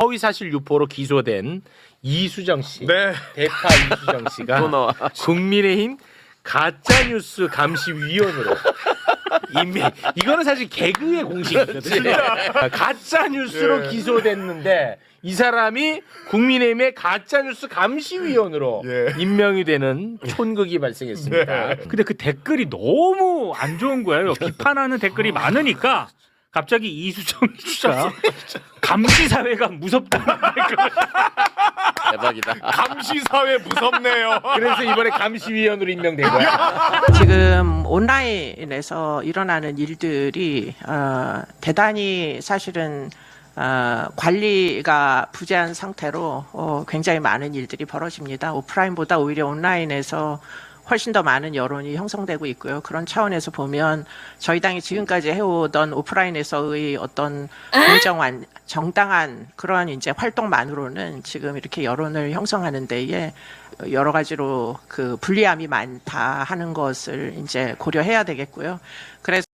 허위사실 유포로 기소된 이수정 씨, 네. 대파 이수정 또 씨가 나와. 국민의힘 가짜뉴스 감시위원으로 임명. 이거는 사실 개그의 공식이거든요. 가짜뉴스로 예. 기소됐는데 이 사람이 국민의힘의 가짜뉴스 감시위원으로 예. 임명이 되는 촌극이 발생했습니다. 근데 그 댓글이 너무 안 좋은 거예요. 비판하는 댓글이 많으니까 갑자기 이수정 씨가 감시 사회가 무섭다. 대박이다. 감시 사회 무섭네요. 그래서 이번에 감시위원으로 임명된 거야. 지금 온라인에서 일어나는 일들이 어, 대단히 사실은 어, 관리가 부재한 상태로 어, 굉장히 많은 일들이 벌어집니다. 오프라인보다 오히려 온라인에서 훨씬 더 많은 여론이 형성되고 있고요. 그런 차원에서 보면 저희 당이 지금까지 해오던 오프라인에서의 어떤 공정한 정당한 그러한 이제 활동만으로는 지금 이렇게 여론을 형성하는 데에 여러 가지로 그 불리함이 많다 하는 것을 이제 고려해야 되겠고요. 그래서